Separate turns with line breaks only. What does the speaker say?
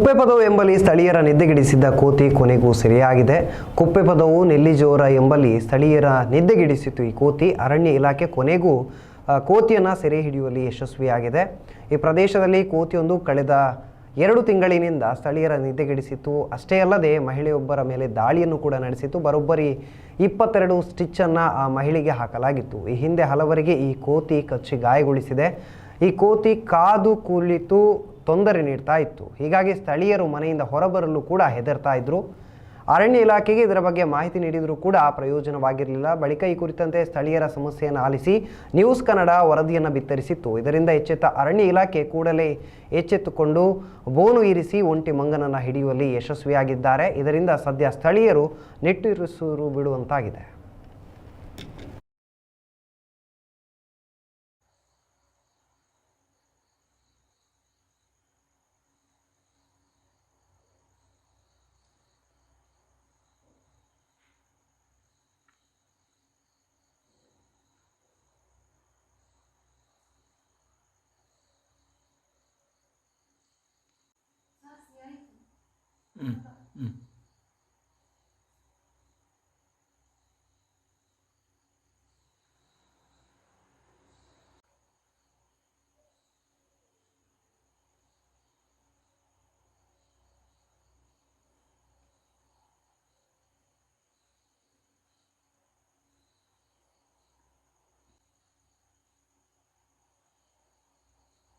ಕುಪ್ಪೆಪದವು ಎಂಬಲ್ಲಿ ಸ್ಥಳೀಯರ ನಿದ್ದೆಗಿಡಿಸಿದ್ದ ಕೋತಿ ಕೊನೆಗೂ ಸೆರೆಯಾಗಿದೆ. ಕುಪ್ಪೆಪದವು ನೆಲ್ಲಿಜೋರ ಎಂಬಲ್ಲಿ ಸ್ಥಳೀಯರ ನಿದ್ದೆಗಿಡಿಸಿತು ಈ ಕೋತಿ ಅರಣ್ಯ ಇಲಾಖೆ ಕೊನೆಗೂ ಕೋತಿಯನ್ನು ಸೆರೆ ಹಿಡಿಯುವಲ್ಲಿ ಯಶಸ್ವಿಯಾಗಿದೆ. ಈ ಪ್ರದೇಶದಲ್ಲಿ ಕೋತಿಯೊಂದು ಕಳೆದ ಎರಡು ತಿಂಗಳಿನಿಂದ ಸ್ಥಳೀಯರ ನಿದ್ದೆಗೆಡಿಸಿತ್ತು. ಅಷ್ಟೇ ಅಲ್ಲದೆ ಮಹಿಳೆಯೊಬ್ಬರ ಮೇಲೆ ದಾಳಿಯನ್ನು ಕೂಡ ನಡೆಸಿತು ಬರೋಬ್ಬರಿ ಇಪ್ಪತ್ತೆರಡು ಸ್ಟಿಚ್ಚನ್ನು ಆ ಮಹಿಳೆಗೆ ಹಾಕಲಾಗಿತ್ತು. ಈ ಹಿಂದೆ ಹಲವರಿಗೆ ಈ ಕೋತಿ ಕಚ್ಚಿ ಗಾಯಗೊಳಿಸಿದೆ. ಈ ಕೋತಿ ಕಾದು ಕುಳಿತು ತೊಂದರೆ ನೀಡ್ತಾ ಇತ್ತು. ಹೀಗಾಗಿ ಸ್ಥಳೀಯರು ಮನೆಯಿಂದ ಹೊರಬರಲು ಕೂಡ ಹೆದರ್ತಾ ಇದ್ರು. ಅರಣ್ಯ ಇಲಾಖೆಗೆ ಇದರ ಬಗ್ಗೆ ಮಾಹಿತಿ ನೀಡಿದರೂ ಕೂಡ ಪ್ರಯೋಜನವಾಗಿರಲಿಲ್ಲ. ಬಳಿಕ ಈ ಕುರಿತಂತೆ ಸ್ಥಳೀಯರ ಸಮಸ್ಯೆಯನ್ನು ಆಲಿಸಿ ನ್ಯೂಸ್ ಕನ್ನಡ ವರದಿಯನ್ನು ಬಿತ್ತರಿಸಿತ್ತು. ಇದರಿಂದ ಎಚ್ಚೆತ್ತ ಅರಣ್ಯ ಇಲಾಖೆ ಕೂಡಲೇ ಎಚ್ಚೆತ್ತುಕೊಂಡು ಬೋನು ಇರಿಸಿ ಒಂಟಿ ಮಂಗನನ್ನು ಹಿಡಿಯುವಲ್ಲಿ ಯಶಸ್ವಿಯಾಗಿದ್ದಾರೆ. ಇದರಿಂದ ಸದ್ಯ ಸ್ಥಳೀಯರು ನಿಟ್ಟುರಿಸೂರು ಬಿಡುವಂತಾಗಿದೆ.
嗯嗯。